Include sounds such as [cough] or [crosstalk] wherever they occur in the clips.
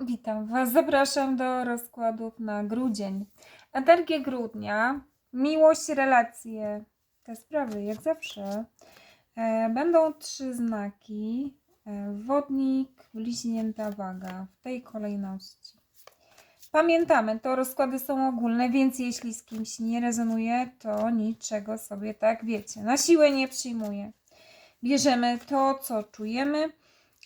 Witam Was, zapraszam do rozkładów na grudzień. Energię grudnia, miłość, relacje, te sprawy jak zawsze. E, Będą trzy znaki, e, wodnik, bliźnięta waga, w tej kolejności. Pamiętamy, to rozkłady są ogólne, więc jeśli z kimś nie rezonuje, to niczego sobie tak wiecie. Na siłę nie przyjmuję. Bierzemy to, co czujemy.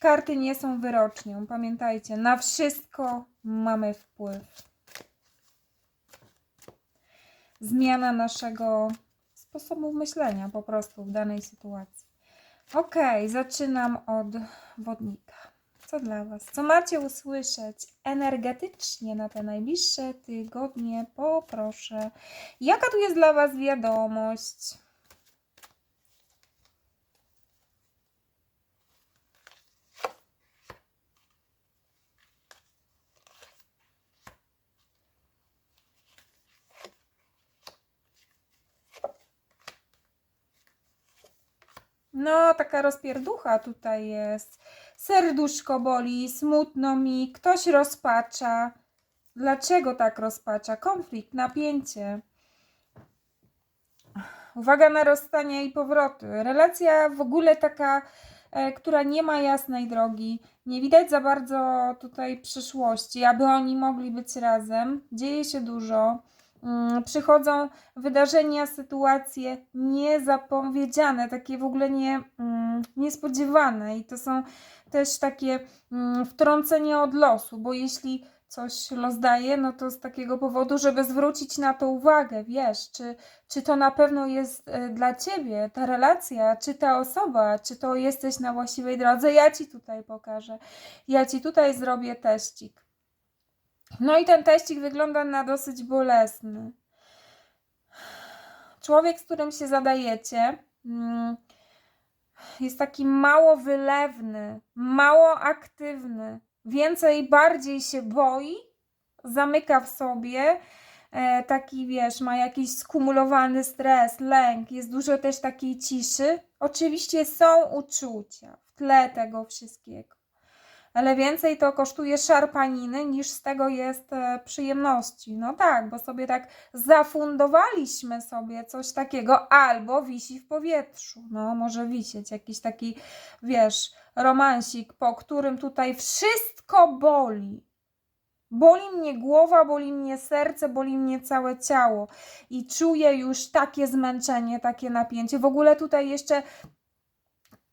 Karty nie są wyrocznią. Pamiętajcie, na wszystko mamy wpływ. Zmiana naszego sposobu myślenia po prostu w danej sytuacji. Ok, zaczynam od wodnika. Co dla Was? Co macie usłyszeć energetycznie na te najbliższe tygodnie? Poproszę. Jaka tu jest dla Was wiadomość? No, taka rozpierducha tutaj jest. Serduszko boli, smutno mi, ktoś rozpacza. Dlaczego tak rozpacza? Konflikt, napięcie. Uwaga na rozstania i powroty. Relacja w ogóle taka, e, która nie ma jasnej drogi. Nie widać za bardzo tutaj przyszłości, aby oni mogli być razem. Dzieje się dużo. Mm, Przychodzą wydarzenia, sytuacje niezapowiedziane, takie w ogóle nie, mm, niespodziewane. I to są też takie mm, wtrącenia od losu, bo jeśli coś los daje, no to z takiego powodu, żeby zwrócić na to uwagę, wiesz, czy, czy to na pewno jest e, dla ciebie ta relacja, czy ta osoba, czy to jesteś na właściwej drodze. Ja ci tutaj pokażę. Ja ci tutaj zrobię teścik. No i ten teścik wygląda na dosyć bolesny. Człowiek, z którym się zadajecie, mm, jest taki mało wylewny, mało aktywny, więcej, bardziej się boi, zamyka w sobie, e, taki wiesz, ma jakiś skumulowany stres, lęk, jest dużo też takiej ciszy. Oczywiście są uczucia w tle tego wszystkiego ale więcej to kosztuje szarpaniny niż z tego jest e, przyjemności. No tak, bo sobie tak zafundowaliśmy sobie coś takiego, albo wisi w powietrzu. No, może wisieć jakiś taki, wiesz, romansik, po którym tutaj wszystko boli. Boli mnie głowa, boli mnie serce, boli mnie całe ciało i czuję już takie zmęczenie, takie napięcie. W ogóle tutaj jeszcze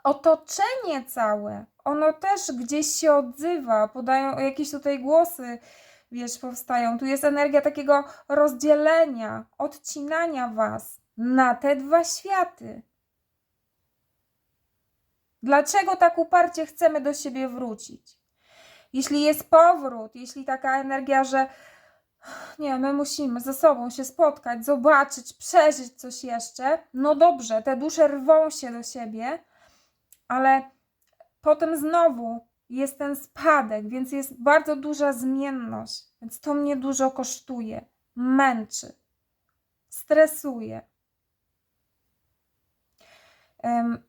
otoczenie całe, ono też gdzieś się odzywa, podają jakieś tutaj głosy, wiesz, powstają. Tu jest energia takiego rozdzielenia, odcinania was na te dwa światy. Dlaczego tak uparcie chcemy do siebie wrócić? Jeśli jest powrót, jeśli taka energia, że nie, my musimy ze sobą się spotkać, zobaczyć, przeżyć coś jeszcze, no dobrze, te dusze rwą się do siebie, ale potem znowu jest ten spadek, więc jest bardzo duża zmienność, więc to mnie dużo kosztuje, męczy, stresuje.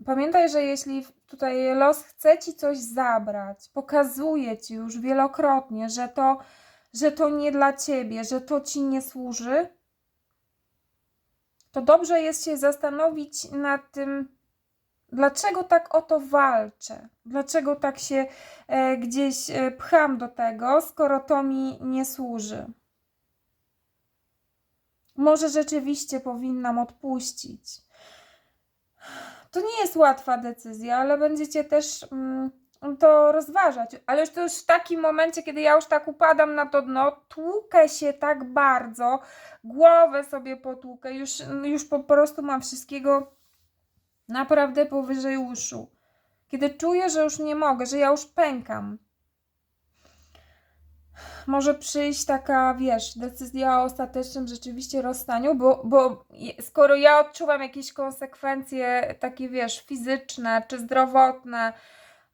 Pamiętaj, że jeśli tutaj los chce ci coś zabrać, pokazuje ci już wielokrotnie, że to, że to nie dla ciebie, że to ci nie służy, to dobrze jest się zastanowić nad tym, Dlaczego tak o to walczę? Dlaczego tak się e, gdzieś e, pcham do tego, skoro to mi nie służy? Może rzeczywiście powinnam odpuścić. To nie jest łatwa decyzja, ale będziecie też mm, to rozważać. Ale już to już w takim momencie, kiedy ja już tak upadam na to dno, tłukę się tak bardzo, głowę sobie potłukę, już, już po prostu mam wszystkiego naprawdę powyżej uszu. Kiedy czuję, że już nie mogę, że ja już pękam. Może przyjść taka, wiesz, decyzja o ostatecznym rzeczywiście rozstaniu, bo, bo skoro ja odczuwam jakieś konsekwencje takie, wiesz, fizyczne czy zdrowotne,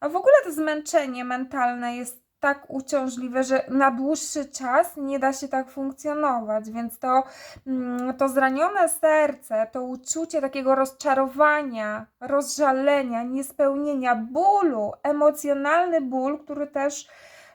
a w ogóle to zmęczenie mentalne jest tak uciążliwe, że na dłuższy czas nie da się tak funkcjonować, więc to, mm, to zranione serce, to uczucie takiego rozczarowania, rozżalenia, niespełnienia, bólu, emocjonalny ból, który też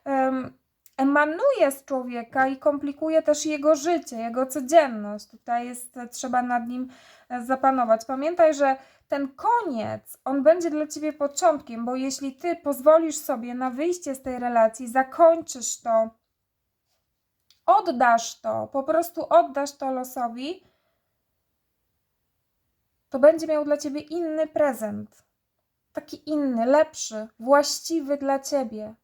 em, emanuje z człowieka i komplikuje też jego życie, jego codzienność. Tutaj jest, e, trzeba nad nim e, zapanować. Pamiętaj, że ten koniec, on będzie dla ciebie początkiem, bo jeśli ty pozwolisz sobie na wyjście z tej relacji, zakończysz to, oddasz to, po prostu oddasz to losowi, to będzie miał dla ciebie inny prezent. Taki inny, lepszy, właściwy dla ciebie.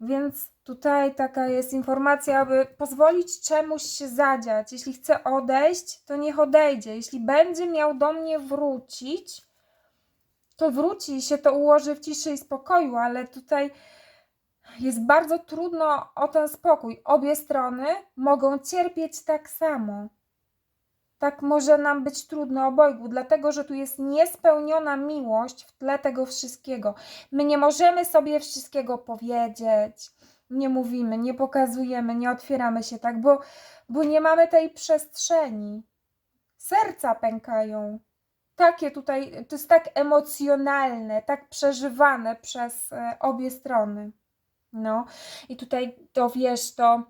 Więc tutaj taka jest informacja, aby pozwolić czemuś się zadziać. Jeśli chce odejść, to niech odejdzie. Jeśli będzie miał do mnie wrócić, to wróci i się to ułoży w ciszy i spokoju, ale tutaj jest bardzo trudno o ten spokój. Obie strony mogą cierpieć tak samo. Tak może nam być trudno obojgu, dlatego że tu jest niespełniona miłość w tle tego wszystkiego. My nie możemy sobie wszystkiego powiedzieć, nie mówimy, nie pokazujemy, nie otwieramy się tak, bo, bo nie mamy tej przestrzeni. Serca pękają. Takie tutaj, to jest tak emocjonalne, tak przeżywane przez e, obie strony. No i tutaj to wiesz, to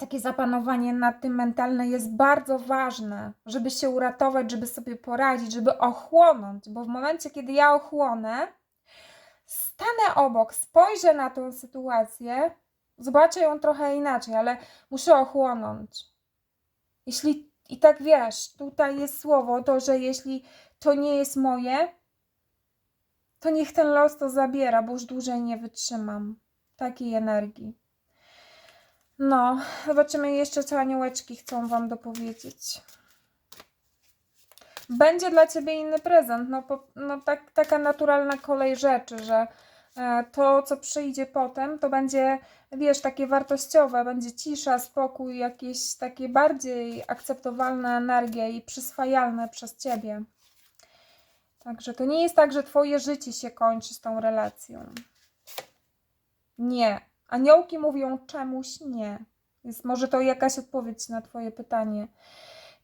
takie zapanowanie nad tym mentalne jest bardzo ważne, żeby się uratować, żeby sobie poradzić, żeby ochłonąć, bo w momencie, kiedy ja ochłonę, stanę obok, spojrzę na tą sytuację, zobaczę ją trochę inaczej, ale muszę ochłonąć. Jeśli, i tak wiesz, tutaj jest słowo, to, że jeśli to nie jest moje, to niech ten los to zabiera, bo już dłużej nie wytrzymam takiej energii. No, zobaczymy jeszcze, co aniołeczki chcą Wam dopowiedzieć. Będzie dla Ciebie inny prezent. No, po, no tak, taka naturalna kolej rzeczy, że e, to, co przyjdzie potem, to będzie, wiesz, takie wartościowe, będzie cisza, spokój, jakieś takie bardziej akceptowalne energie i przyswajalne przez Ciebie. Także to nie jest tak, że Twoje życie się kończy z tą relacją. Nie. Aniołki mówią czemuś nie. Jest może to jakaś odpowiedź na Twoje pytanie.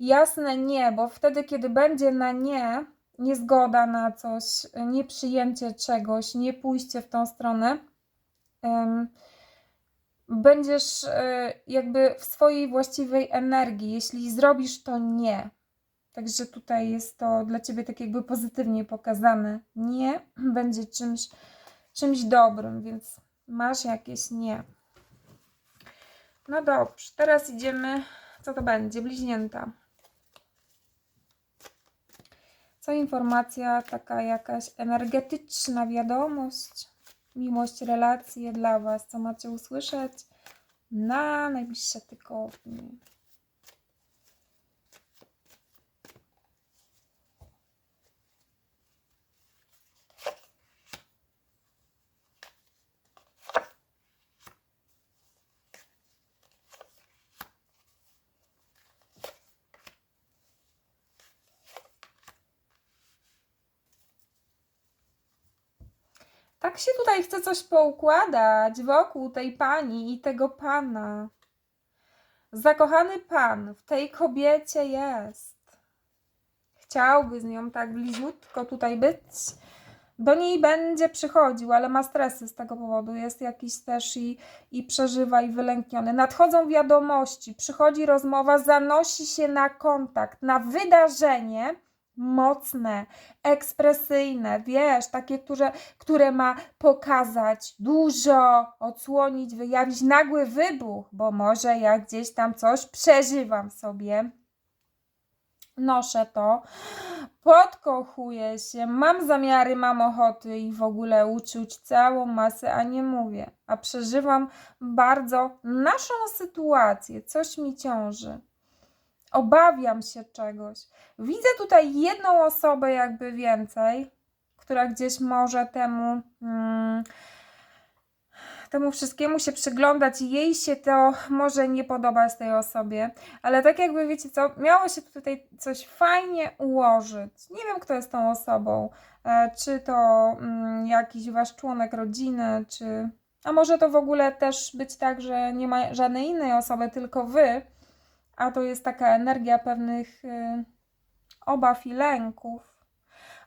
Jasne nie, bo wtedy, kiedy będzie na nie, niezgoda na coś, nieprzyjęcie czegoś, nie pójście w tą stronę, będziesz y, jakby w swojej właściwej energii. Jeśli zrobisz to nie. Także tutaj jest to dla Ciebie tak jakby pozytywnie pokazane. Nie [clears throat] będzie czymś, czymś dobrym, więc masz jakieś nie. No dobrze, teraz idziemy, co to będzie? Bliźnięta. Co informacja, taka jakaś energetyczna wiadomość, miłość, relacje dla Was, co macie usłyszeć na najbliższe tygodnie. Tak się tutaj chce coś poukładać wokół tej pani i tego pana. Zakochany pan w tej kobiecie jest. Chciałby z nią tak bliziutko tutaj być. Do niej będzie przychodził, ale ma stresy z tego powodu. Jest jakiś też i, i przeżywa i wylękniony. Nadchodzą wiadomości, przychodzi rozmowa, zanosi się na kontakt, na wydarzenie mocne, ekspresyjne, wiesz, takie, które, które ma pokazać dużo, odsłonić, wyjawić nagły wybuch, bo może ja gdzieś tam coś przeżywam sobie. Noszę to, podkochuję się, mam zamiary, mam ochoty i w ogóle uczuć całą masę, a nie mówię, a przeżywam bardzo naszą sytuację, coś mi ciąży obawiam się czegoś. Widzę tutaj jedną osobę, jakby więcej, która gdzieś może temu. Hmm, temu wszystkiemu się przyglądać i jej się to może nie podobać tej osobie, ale tak jakby wiecie co, miało się tutaj coś fajnie ułożyć. Nie wiem, kto jest tą osobą, e, czy to mm, jakiś wasz członek rodziny, czy. A może to w ogóle też być tak, że nie ma żadnej innej osoby, tylko wy, a to jest taka energia pewnych y, obaw i lęków.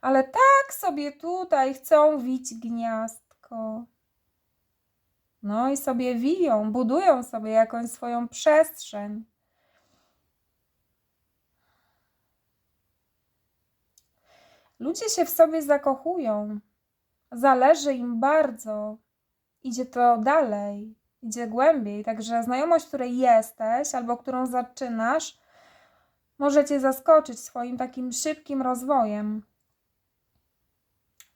Ale tak sobie tutaj chcą wić gniazdko. No i sobie wiją, budują sobie jakąś swoją przestrzeń. Ludzie się w sobie zakochują. Zależy im bardzo. Idzie to dalej, idzie głębiej. Także znajomość, której jesteś albo którą zaczynasz, może cię zaskoczyć swoim takim szybkim rozwojem.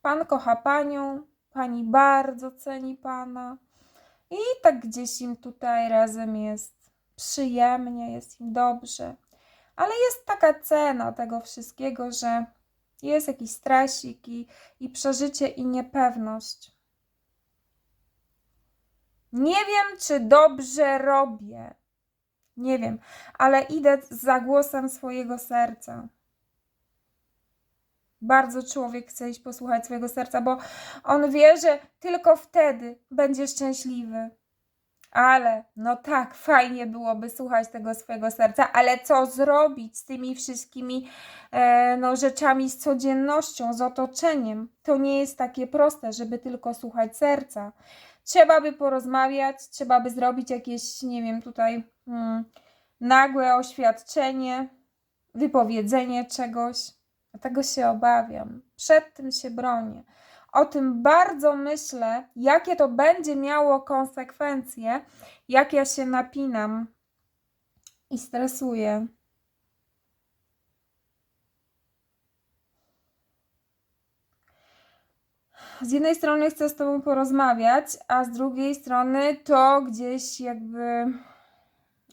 Pan kocha panią, pani bardzo ceni pana. I tak gdzieś im tutaj razem jest przyjemnie, jest im dobrze. Ale jest taka cena tego wszystkiego, że jest jakiś stresik i, i przeżycie i niepewność. Nie wiem, czy dobrze robię. Nie wiem, ale idę za głosem swojego serca. Bardzo człowiek chce iść posłuchać swojego serca, bo on wie, że tylko wtedy będzie szczęśliwy. Ale, no tak, fajnie byłoby słuchać tego swojego serca, ale co zrobić z tymi wszystkimi e, no, rzeczami, z codziennością, z otoczeniem? To nie jest takie proste, żeby tylko słuchać serca. Trzeba by porozmawiać, trzeba by zrobić jakieś, nie wiem, tutaj mm, nagłe oświadczenie, wypowiedzenie czegoś. Tego się obawiam. Przed tym się bronię. O tym bardzo myślę, jakie to będzie miało konsekwencje, jak ja się napinam i stresuję. Z jednej strony chcę z Tobą porozmawiać, a z drugiej strony to gdzieś jakby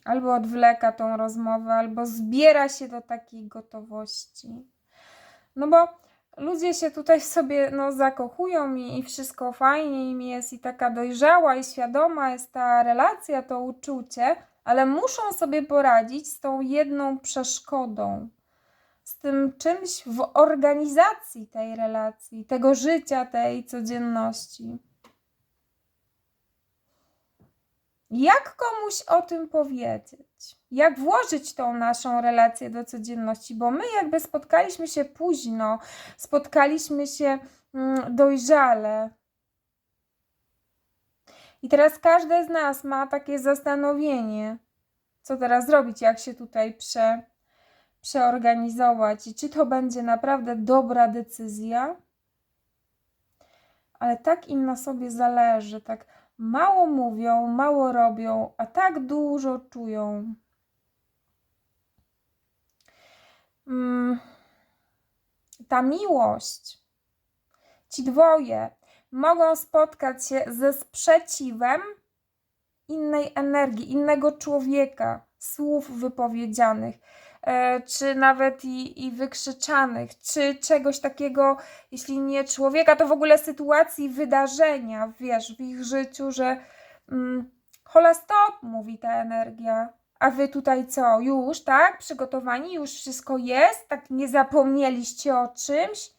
albo odwleka tą rozmowę, albo zbiera się do takiej gotowości. No bo ludzie się tutaj sobie no, zakochują i, i wszystko fajnie im jest i taka dojrzała i świadoma jest ta relacja, to uczucie, ale muszą sobie poradzić z tą jedną przeszkodą, tym czymś w organizacji tej relacji, tego życia, tej codzienności. Jak komuś o tym powiedzieć? Jak włożyć tą naszą relację do codzienności? Bo my jakby spotkaliśmy się późno, spotkaliśmy się mm, dojrzale. I teraz każde z nas ma takie zastanowienie, co teraz zrobić, jak się tutaj prze, przeorganizować i czy to będzie naprawdę dobra decyzja. Ale tak im na sobie zależy, tak Mało mówią, mało robią, a tak dużo czują. Mm, ta miłość, ci dwoje mogą spotkać się ze sprzeciwem innej energii, innego człowieka, słów wypowiedzianych czy nawet i, i wykrzyczanych, czy czegoś takiego, jeśli nie człowieka, to w ogóle sytuacji, wydarzenia, wiesz, w ich życiu, że mm, hola stop, mówi ta energia, a wy tutaj co, już, tak, przygotowani, już wszystko jest, tak nie zapomnieliście o czymś?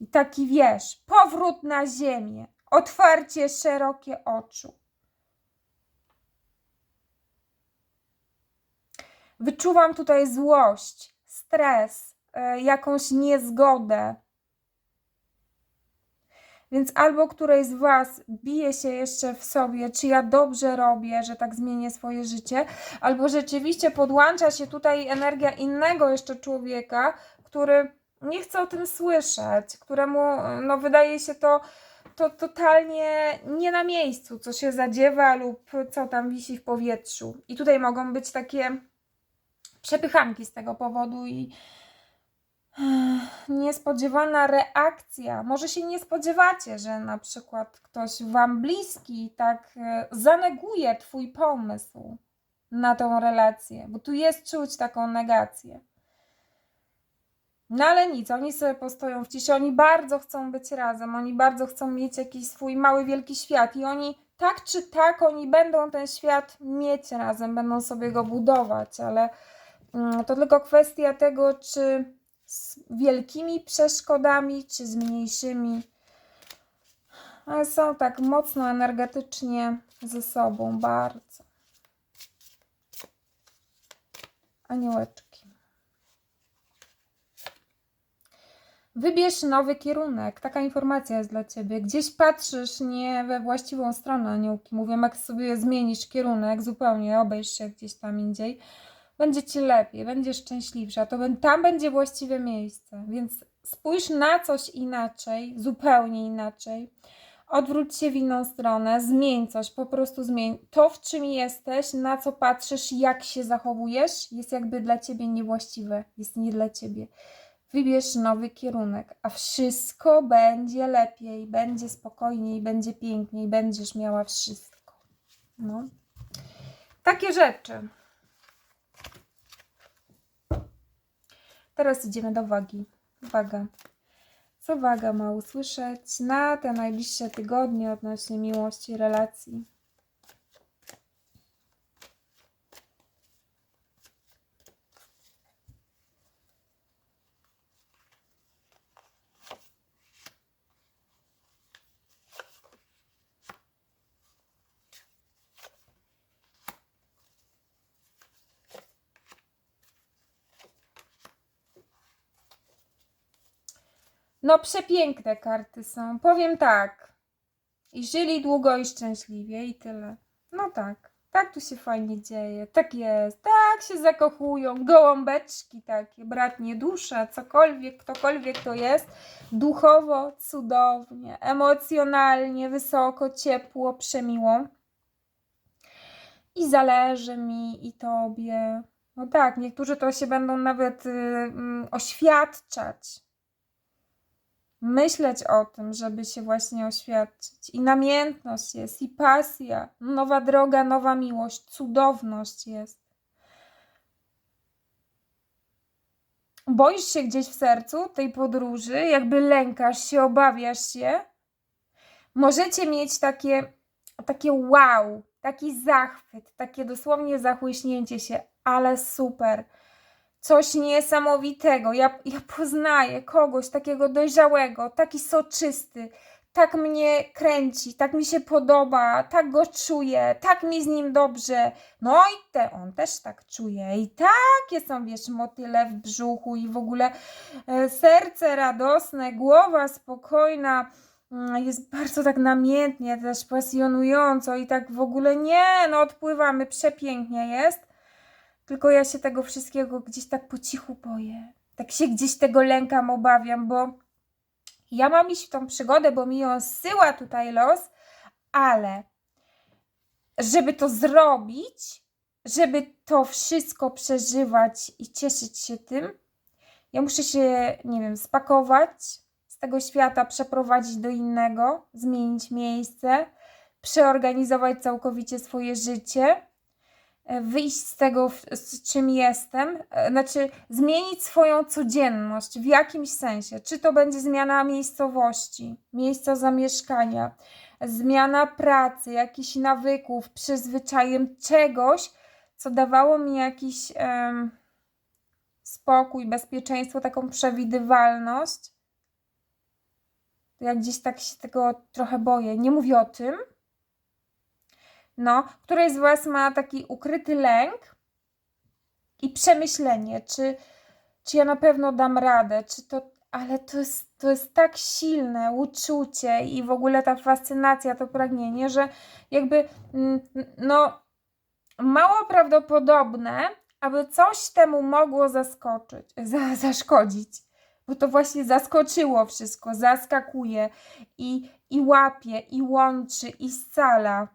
I taki, wiesz, powrót na ziemię, otwarcie szerokie oczu. Wyczuwam tutaj złość, stres, e, jakąś niezgodę. Więc albo któreś z Was bije się jeszcze w sobie, czy ja dobrze robię, że tak zmienię swoje życie, albo rzeczywiście podłącza się tutaj energia innego jeszcze człowieka, który nie chce o tym słyszeć, któremu no, wydaje się to, to totalnie nie na miejscu, co się zadziewa lub co tam wisi w powietrzu. I tutaj mogą być takie przepychanki z tego powodu i niespodziewana reakcja. Może się nie spodziewacie, że na przykład ktoś wam bliski tak e, zaneguje twój pomysł na tą relację, bo tu jest czuć taką negację. No ale nic, oni sobie postoją w ciszy, oni bardzo chcą być razem, oni bardzo chcą mieć jakiś swój mały, wielki świat i oni tak czy tak, oni będą ten świat mieć razem, będą sobie go budować, ale to tylko kwestia tego, czy z wielkimi przeszkodami, czy z mniejszymi. Ale są tak mocno energetycznie ze sobą, bardzo. Aniołeczki. Wybierz nowy kierunek. Taka informacja jest dla ciebie. Gdzieś patrzysz nie we właściwą stronę, aniołki. Mówią, jak sobie zmienisz kierunek zupełnie, obejrz się gdzieś tam indziej, będzie ci lepiej, będziesz szczęśliwsza. To tam będzie właściwe miejsce. Więc spójrz na coś inaczej, zupełnie inaczej. Odwróć się w inną stronę, zmień coś, po prostu zmień. To, w czym jesteś, na co patrzysz, jak się zachowujesz, jest jakby dla ciebie niewłaściwe, jest nie dla ciebie. Wybierz nowy kierunek, a wszystko będzie lepiej, będzie spokojniej, będzie piękniej, będziesz miała wszystko. No. Takie rzeczy. Teraz idziemy do wagi. Waga. Co waga ma usłyszeć na te najbliższe tygodnie odnośnie miłości, relacji? No, przepiękne karty są. Powiem tak. I żyli długo i szczęśliwie i tyle. No tak. Tak tu się fajnie dzieje. Tak jest. Tak się zakochują. Gołąbeczki takie, bratnie dusze, cokolwiek, ktokolwiek to jest. Duchowo, cudownie, emocjonalnie, wysoko, ciepło, przemiło. I zależy mi i tobie. No tak, niektórzy to się będą nawet y, mm, oświadczać myśleć o tym, żeby się właśnie oświadczyć. I namiętność jest, i pasja, nowa droga, nowa miłość, cudowność jest. Boisz się gdzieś w sercu tej podróży, jakby lękasz się, obawiasz się. Możecie mieć takie, takie wow, taki zachwyt, takie dosłownie zachłyśnięcie się, ale super coś niesamowitego. Ja, ja poznaję kogoś takiego dojrzałego, taki soczysty, tak mnie kręci, tak mi się podoba, tak go czuję, tak mi z nim dobrze. No i te, on też tak czuje. I takie są, wiesz, motyle w brzuchu i w ogóle e, serce radosne, głowa spokojna. mm, Jest bardzo tak namiętnie, też pasjonująco i tak w ogóle nie, no odpływamy, przepięknie jest. Tylko ja się tego wszystkiego gdzieś tak po cichu boję. Tak się gdzieś tego lękam, obawiam, bo ja mam iść w tą przygodę, bo mi ją zsyła tutaj los, ale żeby to zrobić, żeby to wszystko przeżywać i cieszyć się tym, ja muszę się, nie wiem, spakować z tego świata, przeprowadzić do innego, zmienić miejsce, przeorganizować całkowicie swoje życie wyjść z tego, z czym jestem, e, znaczy zmienić swoją codzienność w jakimś sensie. Czy to będzie zmiana miejscowości, miejsca zamieszkania, zmiana pracy, jakichś nawyków, przyzwyczajem czegoś, co dawało mi jakiś em, spokój, bezpieczeństwo, taką przewidywalność. Ja gdzieś tak się tego trochę boję. Nie mówię o tym, no, któreś z Was ma taki ukryty lęk i przemyślenie, czy, czy ja na pewno dam radę, czy to, ale to jest, to jest tak silne uczucie i w ogóle ta fascynacja, to pragnienie, że jakby, mm, no, mało prawdopodobne, aby coś temu mogło zaskoczyć, za, [laughs] zaszkodzić. Bo to właśnie zaskoczyło wszystko, zaskakuje i, i łapie, i łączy, i scala.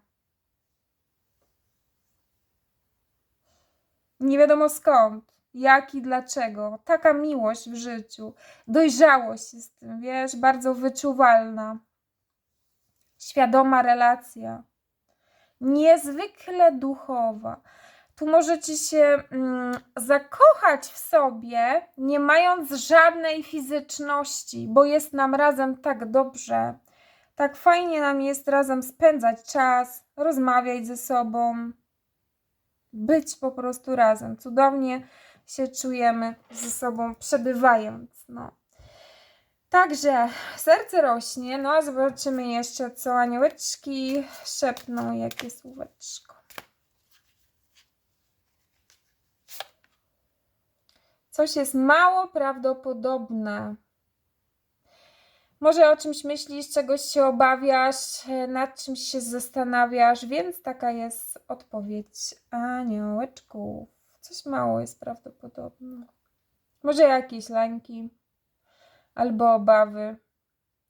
Nie wiadomo skąd, jak i dlaczego. Taka miłość w życiu, dojrzałość jest tym, wiesz, bardzo wyczuwalna. Świadoma relacja, niezwykle duchowa. Tu możecie się mm, zakochać w sobie, nie mając żadnej fizyczności, bo jest nam razem tak dobrze. Tak fajnie nam jest razem spędzać czas, rozmawiać ze sobą być po prostu razem. Cudownie się czujemy ze sobą przebywając. No. Także serce rośnie. No a zobaczymy jeszcze, co aniołeczki szepną, jakie słóweczko. Coś jest mało prawdopodobne. Może o czymś myślisz, czegoś się obawiasz, nad czymś się zastanawiasz, więc taka jest odpowiedź aniołeczków. Coś mało jest prawdopodobne. Może jakieś lęki, albo obawy,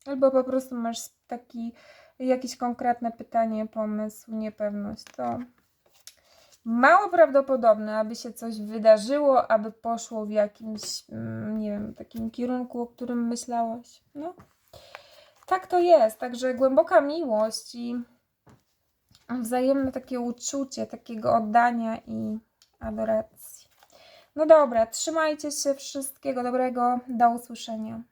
albo po prostu masz taki jakieś konkretne pytanie, pomysł, niepewność. To mało prawdopodobne, aby się coś wydarzyło, aby poszło w jakimś, mm, nie wiem, takim kierunku, o którym myślałaś. No, tak to jest. Także głęboka miłość i wzajemne takie uczucie, takiego oddania i adoracji. No dobra, trzymajcie się, wszystkiego dobrego, do usłyszenia.